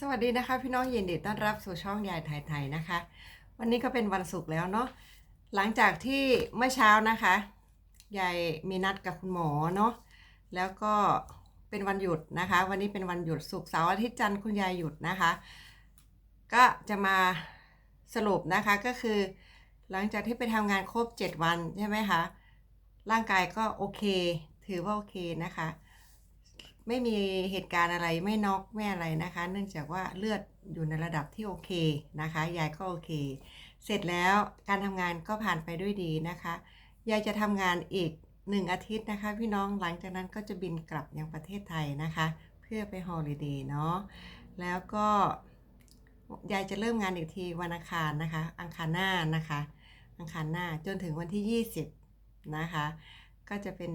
สวัสดีนะคะ พี่น้องยินดีต้อนรับสู่ช่องยายไทยไทยนะคะ วันนี้ก็เป็นวันศุกร์แล้วเนาะหลังจากที่เมื่อเช้านะคะยายมีนัดกับคุณหมอเนาะแล้วก็เป็นวันหยุดนะคะ วันนี้เป็นวันหยุดศุกร์เสาร์อาทิตย์จันทร์คุณยายหยุดนะคะ ก็จะมาสรุปนะคะก็คือ หลังจากที่ไปทำงานครบ 7 วันใช่ไหมคะร่างกายก็โอเค ถือว่าโอเคนะคะ ไม่มีเหตุการณ์อะไรไม่น็อกไม่อะไรนะคะ เนื่องจากว่าเลือดอยู่ในระดับที่โอเคนะคะ ยายก็โอเค เสร็จแล้วการทำงานก็ผ่านไปด้วยดีนะคะ ยายจะทำงานอีกหนึ่งอาทิตย์นะคะ พี่น้องหลังจากนั้นก็จะบินกลับยังประเทศไทยนะคะ เพื่อไปฮอลิเดย์เนาะแล้วก็ยายจะเริ่มงานอีกทีวันอังคารนะคะ อังคารหน้านะคะ อังคารหน้าจนถึงวันที่ 20 นะคะ ก็จะเป็น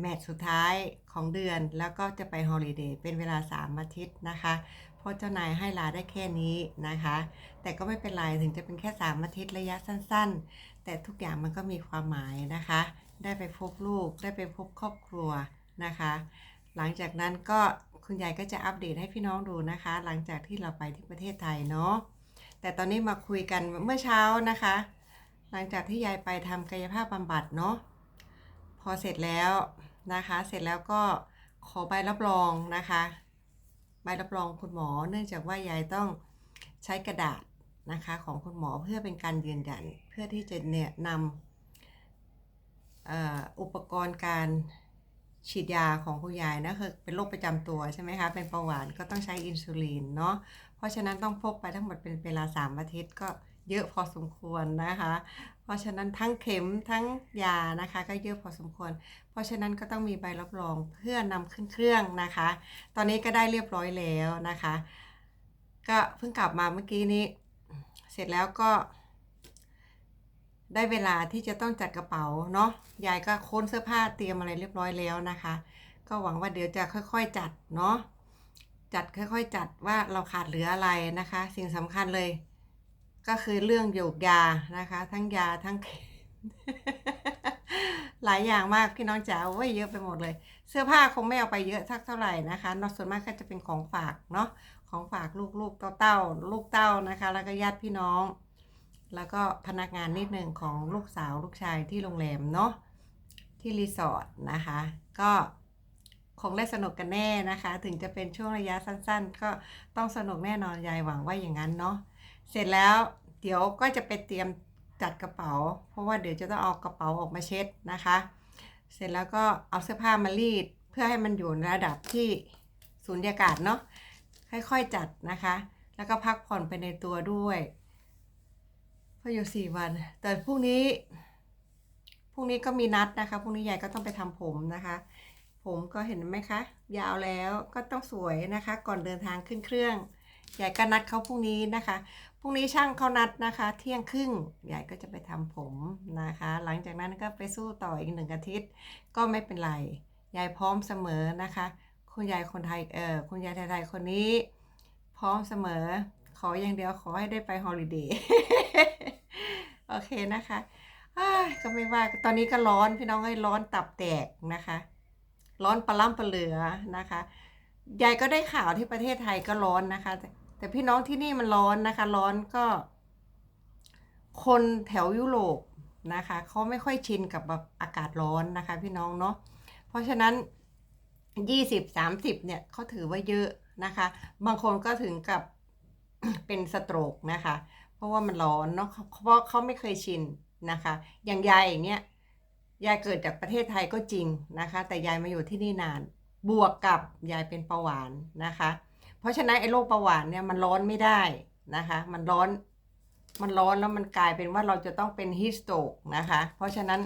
แมตช์สุดท้ายของเดือน แล้วก็จะไปฮอลิเดย์เป็นเวลา 3 อาทิตย์นะคะ เพราะเจ้านายให้ลาได้แค่นี้นะคะ แต่ก็ไม่เป็นไรถึงจะเป็นแค่ 3 อาทิตย์ระยะสั้น ๆ แต่ทุกอย่างมันก็มีความหมายนะคะ ได้ไปพบลูกได้ไปพบครอบครัวนะคะ หลังจากนั้นก็คุณยายก็จะอัปเดตให้พี่น้องดูนะคะ หลังจากที่เราไปที่ประเทศไทยเนาะแต่ตอนนี้มาคุยกันเมื่อเช้านะคะ หลังจากที่ยายไปทำกายภาพบำบัดเนาะ อเสร็จแล้วนะคะ เสร็จแล้วก็ขอใบรับรองนะคะ ใบรับรองคุณหมอ เนื่องจากว่ายายต้องใช้กระดาษนะคะของคุณหมอเพื่อเป็นการยืนยัน เพื่อที่จะเนี่ยนำอุปกรณ์การฉีดยาของคุณยายนะคือเป็นโรคประจำตัวใช่ไหมคะเป็นเบาหวานก็ต้องใช้อินซูลินเนาะเพราะฉะนั้นต้องพกไปทั้งหมดเป็นเวลา 3 อาทิตย์ก็ เยอะพอสมควรนะคะ เพราะฉะนั้นทั้งเข็มทั้งยานะคะ ก็เยอะพอสมควร เพราะฉะนั้นก็ต้องมีใบรับรองเพื่อนำขึ้นเครื่องนะคะ ตอนนี้ก็ได้เรียบร้อยแล้วนะคะ ก็เพิ่งกลับมาเมื่อกี้นี้ เสร็จแล้วก็ ได้เวลาที่จะต้องจัดกระเป๋าเนาะยายก็ค้นเสื้อผ้าเตรียมอะไรเรียบร้อยแล้วนะคะ ก็หวังว่าเดี๋ยวจะค่อย ๆ จัดเนาะจัดค่อย ๆ จัดว่าเราขาดเหลืออะไรนะคะ สิ่งสำคัญเลย ก็คือเรื่องโยกยานะคะ ทั้งยาทั้งเข็มหลายอย่างมากพี่น้องจ๋าโอ้ยเยอะไปหมดเลย เสื้อผ้าคงไม่เอาไปเยอะสักเท่าไหร่นะคะนอกส่วนมากก็จะเป็นของฝากเนาะของฝากลูกๆเต้าๆลูกเต้านะคะ แล้วก็ญาติพี่น้อง แล้วก็พนักงานนิดหนึ่งของลูกสาวลูกชายที่โรงแรมเนาะที่รีสอร์ทนะคะ ก็คงได้สนุกกันแน่นะคะ ถึงจะเป็นช่วงระยะสั้น ๆ ก็ต้องสนุกแน่นอนยายหวังว่าอย่างนั้นเนาะ เสร็จแล้วเดี๋ยวก็จะไปเตรียมจัดกระเป๋า เพราะว่าเดี๋ยวจะต้องเอากระเป๋าออกมาเช็ดนะคะ เสร็จแล้วก็เอาเสื้อผ้ามารีด เพื่อให้มันอยู่ในระดับที่สูญญากาศเนาะค่อยๆจัดนะคะ แล้วก็พักผ่อนไปในตัวด้วยเพราะอยู่สี่วัน แต่พรุ่งนี้พรุ่งนี้ก็มีนัดนะคะพรุ่งนี้ยายก็ต้องไปทำผมนะคะ ผมก็เห็นไหมคะ ยาวแล้วก็ต้องสวยนะคะ ก่อนเดินทางขึ้นเครื่อง ยายก็นัดเขาพรุ่งนี้นะคะ พรุ่งนี้ช่างเขานัดนะคะ เที่ยงครึ่งยายก็จะไปทำผมนะคะ หลังจากนั้นก็ไปสู้ต่ออีกหนึ่งอาทิตย์ ก็ไม่เป็นไร ยายพร้อมเสมอนะคะ คุณยายคนไทย เออคุณยายไทยๆคนนี้ พร้อมเสมอ ขออย่างเดียวขอให้ได้ไปฮอลิเดย์ โอเคนะคะก็ไม่ว่า ตอนนี้ก็ร้อนพี่น้องให้ร้อนตับแตกนะคะ ร้อนปลาล่ำปลาเหลือนะคะ ยายก็ได้ข่าวที่ประเทศไทยก็ร้อนนะคะ แต่พี่น้องที่นี่มันร้อนนะคะ ร้อนก็ คนแถวยุโรปนะคะเขาไม่ค่อยชินกับแบบอากาศร้อนนะคะ พี่น้องเนาะเพราะฉะนั้นยี่สิบสามสิบเนี่ยเขาถือว่าเยอะนะคะ บางคนก็ถึงกับเป็นสโตรกนะคะ เพราะว่ามันร้อนเนาะเพราะเขาไม่เคยชินนะคะ อย่างยายอย่างเงี้ยยายเกิดจากประเทศไทยก็จริงนะคะ แต่ยายมาอยู่ที่นี่นาน บวกกับยายเป็นเบาหวานนะคะ เพราะฉะนั้นไอ้โรคเบาหวานเนี่ยมันร้อนไม่ได้นะคะ มันร้อนมันร้อนแล้วมันกลายเป็นว่าเราจะต้องเป็นฮิสโตกนะคะ เพราะฉะนั้น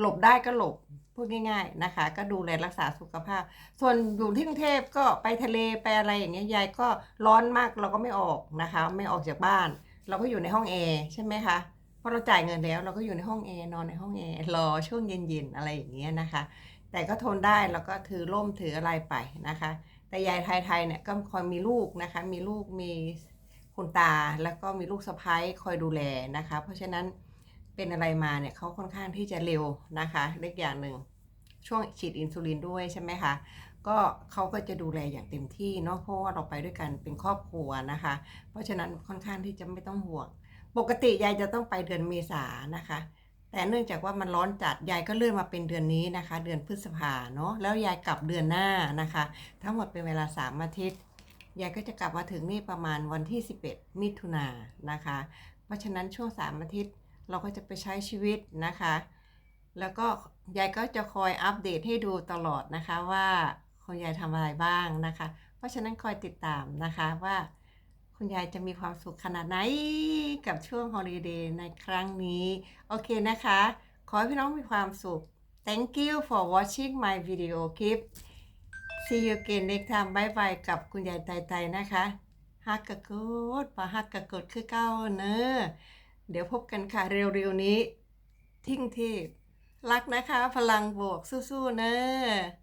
หลบได้ก็หลบพูดง่าย ๆนะคะ ก็ดูแลรักษาสุขภาพ ส่วนอยู่ที่กรุงเทพก็ไปทะเลไปอะไรอย่างเงี้ยยายก็ร้อนมากเราก็ไม่ออกนะคะ ไม่ออกจากบ้าน เราก็อยู่ในห้องแอร์ใช่ไหมคะเพราะเราจ่ายเงินแล้ว เราก็อยู่ในห้องแอร์นอนในห้องแอร์รอช่วงเย็นๆอะไรอย่างเงี้ยนะคะ แต่ก็ทนได้แล้วก็ถือร่มถืออะไรไปนะคะ แต่ยายไทยๆเนี่ยก็คอยมีลูกนะคะ มีลูกมีคุณตาแล้วก็มีลูกสะใภ้คอยดูแลนะคะ เพราะฉะนั้นเป็นอะไรมาเนี่ยเขาค่อนข้างที่จะเร็วนะคะเล็กอย่างหนึ่งช่วงฉีดอินซูลินด้วยใช่ไหมคะก็เขาก็จะดูแลอย่างเต็มที่เนาะเพราะว่าเราไปด้วยกันเป็นครอบครัวนะคะ เพราะฉะนั้นค่อนข้างที่จะไม่ต้องห่วง ปกติยายจะต้องไปเดือนเมษานะคะ แต่เนื่องจากว่ามันร้อนจัดยายก็เลื่อนมาเป็นเดือนนี้นะคะ เดือนพฤษภาเนาะแล้วยายกลับเดือนหน้านะคะ ทั้งหมดเป็นเวลา 3 อาทิตย์ยายก็จะกลับมาถึงนี่ประมาณวันที่ 11 มิถุนานนะคะ เพราะฉะนั้นช่วง 3 อาทิตย์เราก็จะไปใช้ชีวิตนะคะ แล้วก็ยายก็จะคอยอัปเดตให้ดูตลอดนะคะว่าคุณยายทำอะไรบ้างนะคะ เพราะฉะนั้นคอยติดตามนะคะว่า คุณยายจะมีความสุขขนาดไหนกับช่วงฮอลิเดย์ในครั้งนี้ โอเคนะคะ ขอให้พี่น้องมีความสุข thank you for watching my video clip see you again next time bye bye กับคุณยายไตไตนะคะฮักกะกดปะฮักกะกดคือเก้าเนอะเดี๋ยวพบกันค่ะเร็วๆนี้ ทิ้งเทพรักนะคะ พลังบวกสู้ๆเนอะ